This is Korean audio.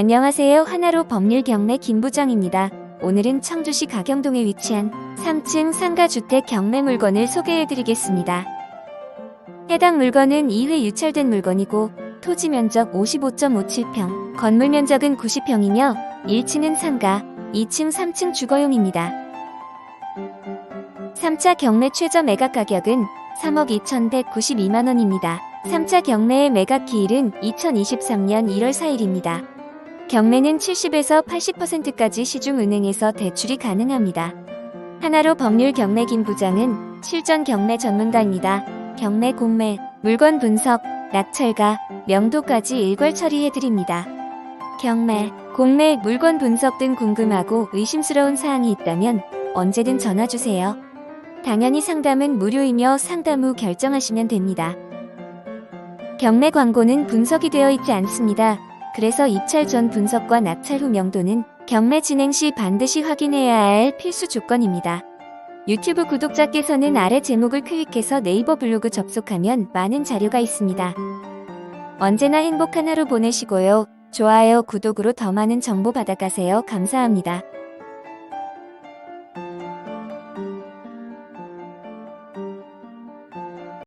안녕하세요. 하나로 법률 경매 김부장입니다. 오늘은 청주시 가경동에 위치한 3층 상가주택 경매 물건을 소개해드리겠습니다. 해당 물건은 2회 유찰된 물건이고 토지 면적 55.57평, 건물 면적은 90평이며 1층은 상가, 2층, 3층 주거용입니다. 3차 경매 최저 매각 가격은 3억 2,192만원입니다. 3차 경매의 매각 기일은 2023년 1월 4일입니다. 경매는 70에서 80%까지 시중은행에서 대출이 가능합니다. 하나로 법률 경매 김 부장은 실전 경매 전문가입니다. 경매 공매, 물건 분석, 낙찰가, 명도까지 일괄 처리해드립니다. 경매, 공매, 물건 분석 등 궁금하고 의심스러운 사항이 있다면 언제든 전화주세요. 당연히 상담은 무료이며 상담 후 결정하시면 됩니다. 경매 광고는 분석이 되어 있지 않습니다. 그래서 입찰 전 분석과 낙찰 후 명도는 경매 진행 시 반드시 확인해야 할 필수 조건입니다. 유튜브 구독자께서는 아래 제목을 클릭해서 네이버 블로그 접속하면 많은 자료가 있습니다. 언제나 행복한 하루 보내시고요. 좋아요, 구독으로 더 많은 정보 받아가세요. 감사합니다.